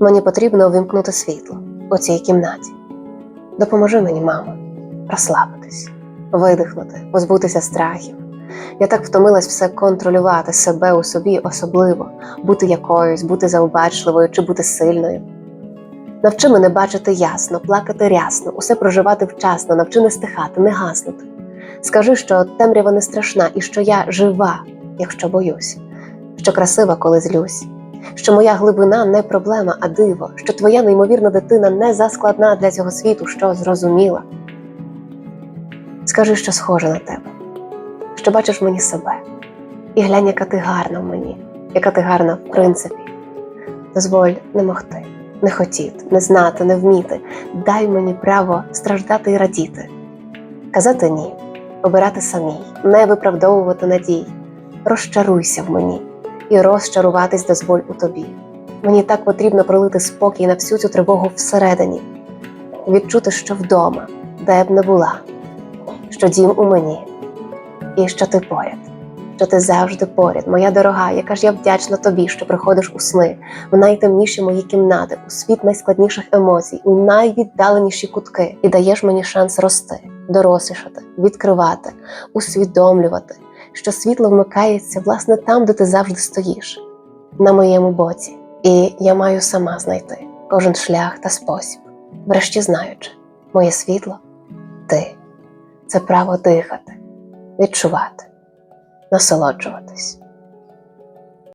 Мені потрібно увімкнути світло у цій кімнаті. Допоможи мені, мамо, розслабитись, видихнути, позбутися страхів. Я так втомилась все контролювати себе у собі особливо, бути якоюсь, бути заобачливою чи бути сильною. Навчи мене бачити ясно, плакати рясно, усе проживати вчасно, навчи не стихати, не гаснути. Скажи, що темрява не страшна і що я жива, якщо боюсь, що красива, коли злюсь, що моя глибина не проблема, а диво, що твоя неймовірна дитина не заскладна для цього світу, що зрозуміла. Скажи, що схожа на тебе, що бачиш в мені себе, і глянь, яка ти гарна в мені, яка ти гарна в принципі. Дозволь не могти, не хотіти, не знати, не вміти. Дай мені право страждати і радіти, казати ні, обирати самій, не виправдовувати надій. Розчаруйся в мені і розчаруватись дозволь у тобі. Мені так потрібно пролити спокій на всю цю тривогу всередині, відчути, що вдома, де б не була, що дім у мені, і що ти поряд, що ти завжди поряд, моя дорога, яка ж я вдячна тобі, що приходиш у сни, в найтемніші мої кімнати, у світ найскладніших емоцій, у найвіддаленіші кутки, і даєш мені шанс рости, дорослішати, відкривати, усвідомлювати, що світло вмикається власне там, де ти завжди стоїш, на моєму боці. І я маю сама знайти кожен шлях та спосіб, врешті знаючи, моє світло ти це право дихати, відчувати, насолоджуватись.